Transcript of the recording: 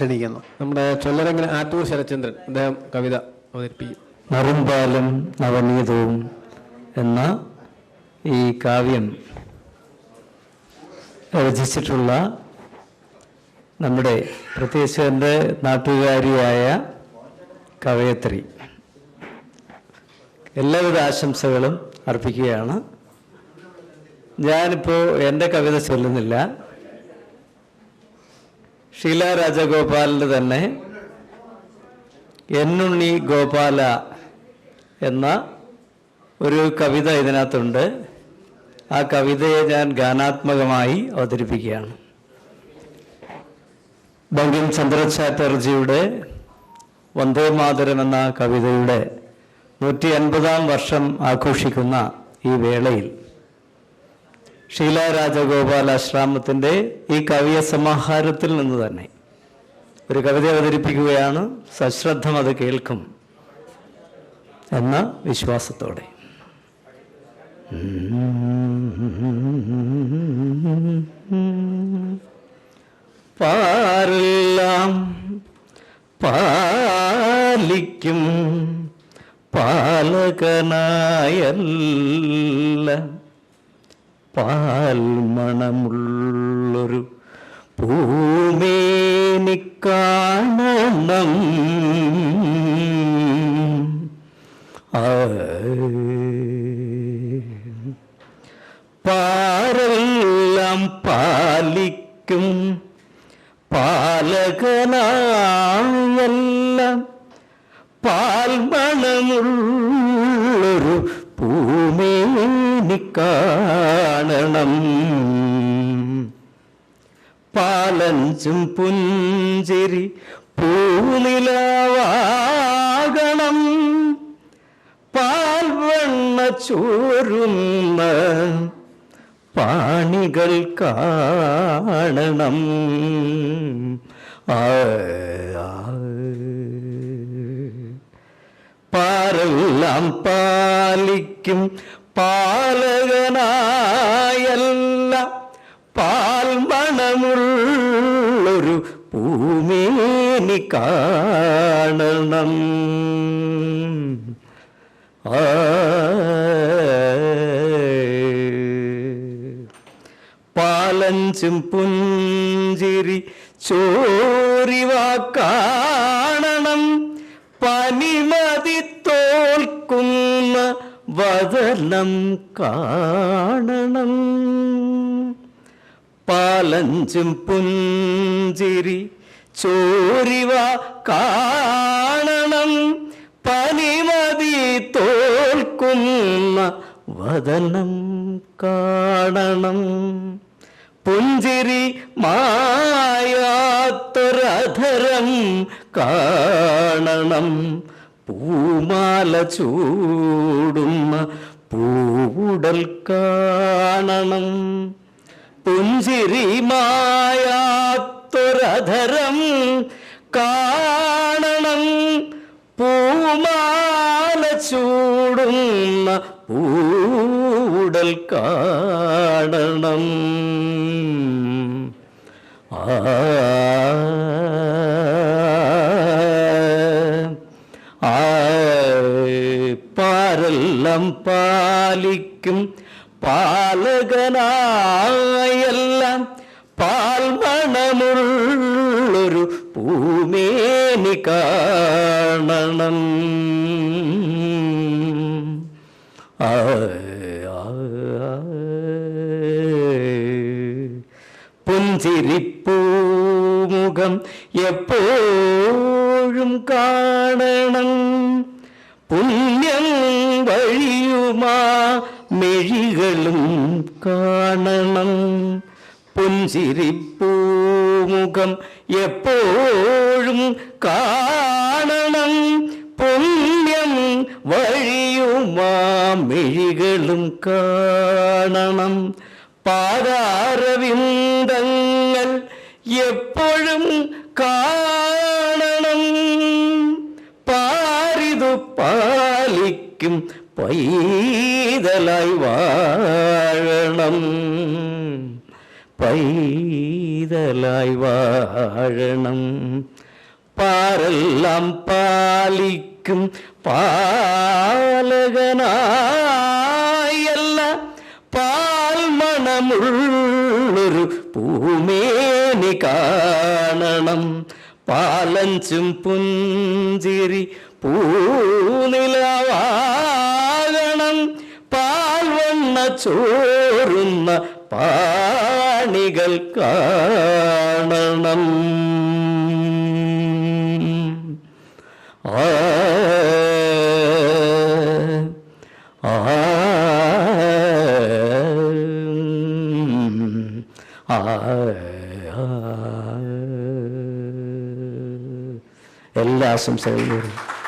ക്ഷണിക്കുന്നു. നമ്മുടെ ചൊല്ലരങ്ങൻ ആറ്റൂർ ശരചന്ദ്രൻ അദ്ദേഹം കവിത അവതരിപ്പിക്കും. നറുംപാലും നവനീതവും എന്ന ഈ കാവ്യം രചിച്ചിട്ടുള്ള നമ്മുടെ പ്രത്യേകിച്ച് എന്റെ നാട്ടുകാരിയായ കവയത്രി. എല്ലാവിധ ആശംസകളും അർപ്പിക്കുകയാണ്. ഞാനിപ്പോൾ എന്റെ കവിത ചൊല്ലുന്നില്ല. ഷീല രാജഗോപാലിന്റെ തന്നെ എന്നുണ്ണി ഗോപാല എന്ന ഒരു കവിത ഇതിനകത്തുണ്ട്. ആ കവിതയെ ഞാൻ ഗാനാത്മകമായി അവതരിപ്പിക്കുകയാണ്. ബങ്കിം ചന്ദ്ര ചാറ്റർജിയുടെ വന്ദേ മാതരം എന്ന കവിതയുടെ നൂറ്റി അൻപതാം വർഷം ആഘോഷിക്കുന്ന ഈ വേളയിൽ ഷീല രാജഗോപാൽ ആശ്രാമത്തിന്റെ ഈ കവിയ സമാഹാരത്തിൽ നിന്ന് തന്നെ ഒരു കവിത അവതരിപ്പിക്കുകയാണ്. സശ്രദ്ധം അത് കേൾക്കും എന്ന വിശ്വാസത്തോടെ. പാരെല്ലാം പാലിക്കും പാലകനായല്ല. പാൽമണമുള്ളൊരു പൂമേനി കാണണം. പാരെല്ലാം പാലിക്കും പാലകനായെല്ലാം പാൽമണമുള്ളൊരു പൂമേനി പാലഞ്ചും പുഞ്ചിരി പൂനിലാവാകണം. പാൽവണ്ണ ചോരുന്ന പാണികൾ കാണണം. പാരെല്ലാം പാലിക്കും പാലകനായല്ല പാൽമണമുള്ളൊരു പൂമേനി കാണണം. പാലഞ്ചും പുഞ്ചിരി ചോറിവാക്കാണണം കാണണം. പനിമതി തോൽക്കുന്ന വദനം കാണണം. പാലഞ്ചും പുഞ്ചിരി ചോരിവ കാണണം. പനിമതി തോൽക്കുന്ന വദനം കാണണം. പുഞ്ചിരി മായാത്തൊരധരം കാണണം. പൂമാല ചൂടുന്ന പൂവുടൽ കാണണം. പുഞ്ചിരി മായാത്തൊരധരം കാണണം. പൂമാല ചൂടുന്ന പൂടൽ കാണണം. ആ പാരെല്ലാം പാലിക്കും പാലകനായെല്ലാം പാൽമണമുള്ളൊരു പൂമേനി കാണണം ആ ആ, ആ. പുഞ്ചിരിപ്പൂമുഖം എപ്പോഴും കാണണം പുണ്യം വഴിയുമാ മെഴികളും കാണണം പുഞ്ചിരിപ്പൂമുഖം എപ്പോഴും കാണണം പുണ്യം വഴിയുമാ മെഴികളും കാണണം പാതാരവിന്ദങ്ങൾ എപ്പോഴും കാണണം പാലിക്കും പൈതലായി വാഴണം പൈതലായി തണലായി വാഴണം പാരെല്ലാം പാലിക്കും പാലകനായല്ല പാൽമണമുള്ളൊരു പൂമേനി കാണണം പാലഞ്ചും പുഞ്ചിരി പൂനിലവാകണം. പാൽവണ്ണ ചോറുന്ന പാണികൾ കാണണം. ആ ആ ആ. എല്ലാ ആശംസകളും നേരുന്നു.